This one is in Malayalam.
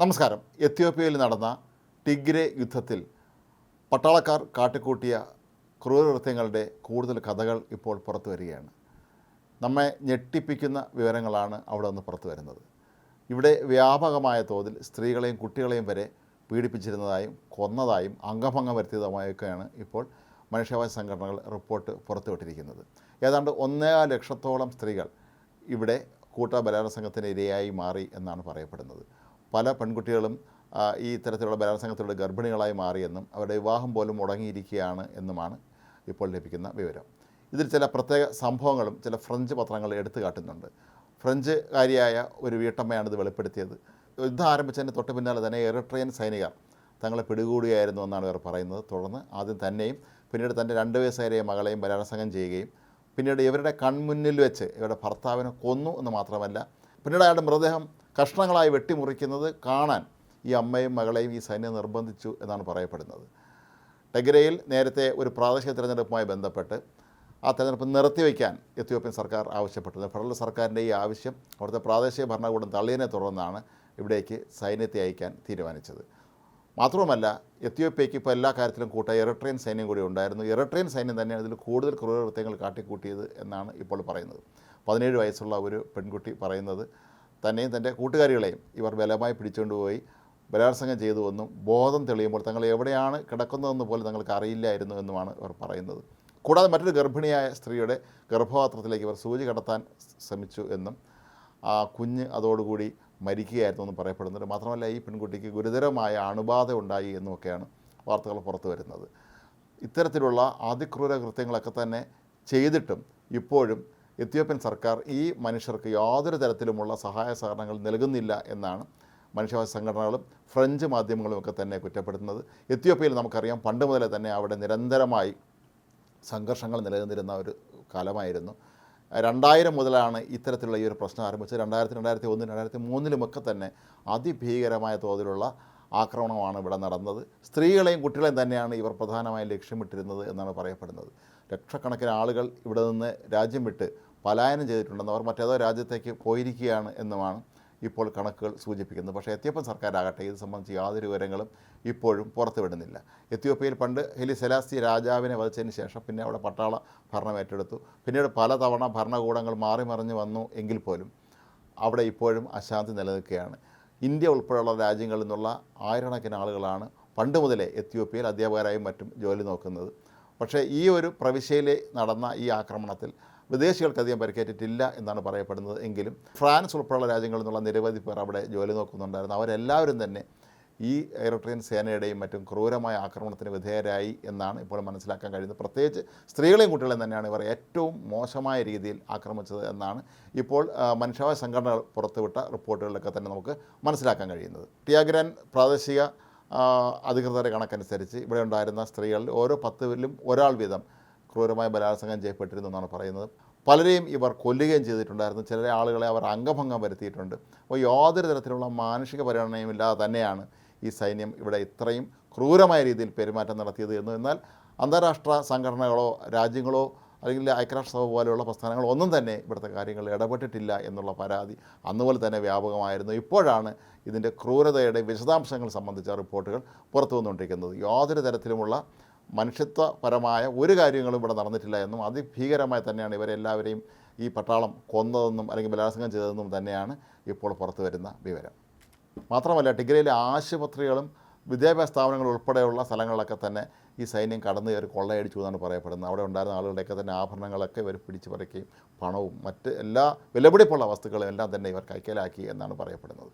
നമസ്കാരം. എത്യോപ്യയിൽ നടന്ന ടിഗ്രെ യുദ്ധത്തിൽ പട്ടാളക്കാർ കാട്ടിക്കൂട്ടിയ ക്രൂരകൃത്യങ്ങളുടെ കൂടുതൽ കഥകൾ ഇപ്പോൾ പുറത്തു വരികയാണ്. നമ്മെ ഞെട്ടിപ്പിക്കുന്ന വിവരങ്ങളാണ് അവിടെ നിന്ന് പുറത്തു വരുന്നത്. ഇവിടെ വ്യാപകമായ തോതിൽ സ്ത്രീകളെയും കുട്ടികളെയും വരെ പീഡിപ്പിച്ചിരുന്നതായും കൊന്നതായും അംഗഭംഗം വരുത്തിയതുമായൊക്കെയാണ് ഇപ്പോൾ മനുഷ്യാവകാശ സംഘടനകൾ റിപ്പോർട്ട് പുറത്തുവിട്ടിരിക്കുന്നത്. ഏതാണ്ട് ഒന്നേകാൽ ലക്ഷത്തോളം സ്ത്രീകൾ ഇവിടെ കൂട്ട ബലാത്സംഗത്തിന് ഇരയായി മാറി എന്നാണ് പറയപ്പെടുന്നത്. പല പെൺകുട്ടികളും ഈ ഇത്തരത്തിലുള്ള ബലാത്സംഗത്തിലൂടെ ഗർഭിണികളായി മാറിയെന്നും അവരുടെ വിവാഹം പോലും മുടങ്ങിയിരിക്കുകയാണ് എന്നുമാണ് ഇപ്പോൾ ലഭിക്കുന്ന വിവരം. ഇതിൽ ചില പ്രത്യേക സംഭവങ്ങളും ചില ഫ്രഞ്ച് പത്രങ്ങൾ എടുത്തു കാട്ടുന്നുണ്ട്. ഫ്രഞ്ചുകാരിയായ ഒരു വീട്ടമ്മയാണ് ഇത് വെളിപ്പെടുത്തിയത്. യുദ്ധം ആരംഭിച്ചതിന് തൊട്ട് പിന്നാലെ തന്നെ എറിട്രിയൻ സൈനികർ തങ്ങളെ പിടികൂടുകയായിരുന്നു എന്നാണ് ഇവർ പറയുന്നത്. തുടർന്ന് ആദ്യം തന്നെയും പിന്നീട് തന്റെ രണ്ട് വയസ്സുകാരിയെ മകളെയും ബലാത്സംഗം ചെയ്യുകയും പിന്നീട് ഇവരുടെ കൺമുന്നിൽ വെച്ച് ഇവരുടെ ഭർത്താവിനെ കൊന്നു എന്ന് മാത്രമല്ല പിന്നീട് അയാളുടെ മൃതദേഹം കഷ്ണങ്ങളായി വെട്ടിമുറിക്കുന്നത് കാണാൻ ഈ അമ്മയും മകളെയും ഈ സൈന്യം നിർബന്ധിച്ചു എന്നാണ് പറയപ്പെടുന്നത്. ടെഗ്രയിൽ നേരത്തെ ഒരു പ്രാദേശിക തിരഞ്ഞെടുപ്പുമായി ബന്ധപ്പെട്ട് ആ തെരഞ്ഞെടുപ്പ് നിർത്തിവെക്കാൻ എത്യോപ്യൻ സർക്കാർ ആവശ്യപ്പെട്ടത്. ഫെഡറൽ സർക്കാരിന്റെ ഈ ആവശ്യം അവിടുത്തെ പ്രാദേശിക ഭരണകൂടം തള്ളിയതിനെ തുടർന്നാണ് ഇവിടേക്ക് സൈന്യത്തെ അയക്കാൻ തീരുമാനിച്ചത്. മാത്രവുമല്ല എത്യോപ്യയ്ക്ക് ഇപ്പോൾ എല്ലാ കാര്യത്തിലും കൂട്ട ഇറട്രെയിൻ സൈന്യം കൂടി ഉണ്ടായിരുന്നു. ഇറട്രെയിൻ സൈന്യം തന്നെയാണ് ഇതിൽ കൂടുതൽ ക്രൂരകൃത്യങ്ങൾ കാട്ടിക്കൂട്ടിയത് എന്നാണ് ഇപ്പോൾ പറയുന്നത്. പതിനേഴ് വയസ്സുള്ള ഒരു പെൺകുട്ടി പറയുന്നത് തന്നെയും തന്റെ കൂട്ടുകാരികളെയും ഇവർ ബലമായി പിടിച്ചുകൊണ്ടുപോയി ബലാത്സംഗം ചെയ്തുവെന്നും ബോധം തെളിയുമ്പോൾ തങ്ങൾ എവിടെയാണ് കിടക്കുന്നതെന്ന് പോലും തങ്ങൾക്ക് അറിയില്ലായിരുന്നു എന്നുമാണ് ഇവർ പറയുന്നത്. കൂടാതെ മറ്റൊരു ഗർഭിണിയായ സ്ത്രീയുടെ ഗർഭപാത്രത്തിലേക്ക് ഇവർ സൂചി കടത്താൻ ശ്രമിച്ചു എന്നും ആ കുഞ്ഞ് അതോടുകൂടി മരിക്കുകയായിരുന്നു എന്ന് പറയപ്പെടുന്നുണ്ട്. മാത്രമല്ല ഈ പെൺകുട്ടിക്ക് ഗുരുതരമായ അണുബാധ ഉണ്ടായി എന്നുമൊക്കെയാണ് വാർത്തകൾ പുറത്തു വരുന്നത്. ഇത്തരത്തിലുള്ള അതിക്രൂര കൃത്യങ്ങളൊക്കെ തന്നെ ചെയ്തിട്ടും ഇപ്പോഴും എത്യോപ്യൻ സർക്കാർ ഈ മനുഷ്യർക്ക് യാതൊരു തരത്തിലുമുള്ള സഹായ സഹകരണങ്ങൾ നൽകുന്നില്ല എന്നാണ് മനുഷ്യാവകാശ സംഘടനകളും ഫ്രഞ്ച് മാധ്യമങ്ങളും ഒക്കെ തന്നെ കുറ്റപ്പെടുത്തുന്നത്. എത്യോപ്യയിൽ നമുക്കറിയാം പണ്ട് മുതലേ തന്നെ അവിടെ നിരന്തരമായി സംഘർഷങ്ങൾ നിലനിന്നിരുന്ന ഒരു കാലമായിരുന്നു. രണ്ടായിരം മുതലാണ് ഇത്തരത്തിലുള്ള ഈ ഒരു പ്രശ്നം ആരംഭിച്ചത്. രണ്ടായിരത്തി രണ്ടായിരത്തി ഒന്ന് രണ്ടായിരത്തി മൂന്നിലുമൊക്കെ തന്നെ അതിഭീകരമായ തോതിലുള്ള ആക്രമണമാണ് ഇവിടെ നടന്നത്. സ്ത്രീകളെയും കുട്ടികളെയും തന്നെയാണ് ഇവർ പ്രധാനമായും ലക്ഷ്യമിട്ടിരുന്നത് എന്നാണ് പറയപ്പെടുന്നത്. ലക്ഷക്കണക്കിന് ആളുകൾ ഇവിടെ നിന്ന് രാജ്യം വിട്ട് പലായനം ചെയ്തിട്ടുണ്ടെന്ന് അവർ മറ്റേതോ രാജ്യത്തേക്ക് പോയിരിക്കുകയാണ് എന്നുമാണ് ഇപ്പോൾ കണക്കുകൾ സൂചിപ്പിക്കുന്നത്. പക്ഷേ എത്യോപ്യൻ സർക്കാരാകട്ടെ ഇത് സംബന്ധിച്ച് യാതൊരു വിവരങ്ങളും ഇപ്പോഴും പുറത്തുവിടുന്നില്ല. എത്യോപ്യയിൽ പണ്ട് ഹെലി സെലാസ്തി രാജാവിനെ വധിച്ചതിന് ശേഷം പിന്നെ അവിടെ പട്ടാള ഭരണം ഏറ്റെടുത്തു. പിന്നീട് പലതവണ ഭരണകൂടങ്ങൾ മാറി മറിഞ്ഞ് വന്നു എങ്കിൽ പോലും അവിടെ ഇപ്പോഴും അശാന്തി നിലനിൽക്കുകയാണ്. ഇന്ത്യ ഉൾപ്പെടെയുള്ള രാജ്യങ്ങളിൽ നിന്നുള്ള ആയിരക്കണക്കിന് ആളുകളാണ് പണ്ട് മുതലേ എത്യോപ്യയിൽ അധ്യാപകരായും മറ്റും ജോലി നോക്കുന്നത്. പക്ഷേ ഈ ഒരു പ്രവിശ്യയിലെ നടന്ന ഈ ആക്രമണത്തിൽ വിദേശികൾക്കധികം പരിക്കേറ്റിട്ടില്ല എന്നാണ് പറയപ്പെടുന്നത്. എങ്കിലും ഫ്രാൻസ് ഉൾപ്പെടെയുള്ള രാജ്യങ്ങളിൽ നിന്നുള്ള നിരവധി പേർ അവിടെ ജോലി നോക്കുന്നുണ്ടായിരുന്നു. അവരെല്ലാവരും തന്നെ ഈ എയർട്രെയിൻ സേനയുടെയും മറ്റും ക്രൂരമായ ആക്രമണത്തിന് വിധേയരായി എന്നാണ് ഇപ്പോൾ മനസ്സിലാക്കാൻ കഴിയുന്നത്. പ്രത്യേകിച്ച് സ്ത്രീകളെയും കുട്ടികളെയും തന്നെയാണ് ഇവർ ഏറ്റവും മോശമായ രീതിയിൽ ആക്രമിച്ചത് എന്നാണ് ഇപ്പോൾ മനുഷ്യാവകാശ സംഘടനകൾ പുറത്തുവിട്ട റിപ്പോർട്ടുകളിലൊക്കെ തന്നെ നമുക്ക് മനസ്സിലാക്കാൻ കഴിയുന്നത്. ടിയാഗ്രാൻ പ്രാദേശിക അധികൃതരുടെ കണക്കനുസരിച്ച് ഇവിടെ ഉണ്ടായിരുന്ന സ്ത്രീകളിൽ ഓരോ പത്തുവിലും ഒരാൾ വീതം ക്രൂരമായ ബലാത്സംഗം ചെയ്യപ്പെട്ടിരുന്നു എന്നാണ് പറയുന്നത്. പലരെയും ഇവർ കൊല്ലുകയും ചെയ്തിട്ടുണ്ടായിരുന്നു. ചിലരെ ആളുകളെ അവർ അംഗഭംഗം വരുത്തിയിട്ടുണ്ട്. അപ്പോൾ യാതൊരു തരത്തിലുള്ള മാനുഷിക പരിഗണനയും ഇല്ലാതെ തന്നെയാണ് ഈ സൈന്യം ഇവിടെ ഇത്രയും ക്രൂരമായ രീതിയിൽ പെരുമാറ്റം നടത്തിയത് എന്ന്. എന്നാൽ അന്താരാഷ്ട്ര സംഘടനകളോ രാജ്യങ്ങളോ അല്ലെങ്കിൽ ഐക്യരാഷ്ട്രസഭ പോലെയുള്ള പ്രസ്ഥാനങ്ങളോ ഒന്നും തന്നെ ഇവിടുത്തെ കാര്യങ്ങളിൽ ഇടപെട്ടിട്ടില്ല എന്നുള്ള പരാതി അന്നുപോലെ തന്നെ വ്യാപകമായിരുന്നു. ഇപ്പോഴാണ് ഇതിന്റെ ക്രൂരതയുടെ വിശദാംശങ്ങൾ സംബന്ധിച്ച റിപ്പോർട്ടുകൾ പുറത്തു വന്നുകൊണ്ടിരിക്കുന്നത് യാതൊരു തരത്തിലുമുള്ള മനുഷ്യത്വപരമായ ഒരു കാര്യങ്ങളും ഇവിടെ നടന്നിട്ടില്ല എന്നും അതിഭീകരമായി തന്നെയാണ് ഇവരെല്ലാവരെയും ഈ പട്ടാളം കൊന്നതെന്നും അല്ലെങ്കിൽ ബലാത്സംഗം ചെയ്തതെന്നും തന്നെയാണ് ഇപ്പോൾ പുറത്തു വരുന്ന വിവരം. മാത്രമല്ല ടിഗ്രയിലെ ആശുപത്രികളും വിദ്യാഭ്യാസ സ്ഥാപനങ്ങൾ ഉൾപ്പെടെയുള്ള സ്ഥലങ്ങളിലൊക്കെ തന്നെ ഈ സൈന്യം കടന്നു കയറി കൊള്ളയടിച്ചു എന്നാണ് പറയപ്പെടുന്നത്. അവിടെ ഉണ്ടായിരുന്ന ആളുകളുടെയൊക്കെ തന്നെ ആഭരണങ്ങളൊക്കെ ഇവർ പിടിച്ചു പറിക്കുകയും പണവും മറ്റ് എല്ലാ വിലപിടിപ്പുള്ള വസ്തുക്കളും എല്ലാം തന്നെ ഇവർ കൈക്കലാക്കി എന്നാണ് പറയപ്പെടുന്നത്.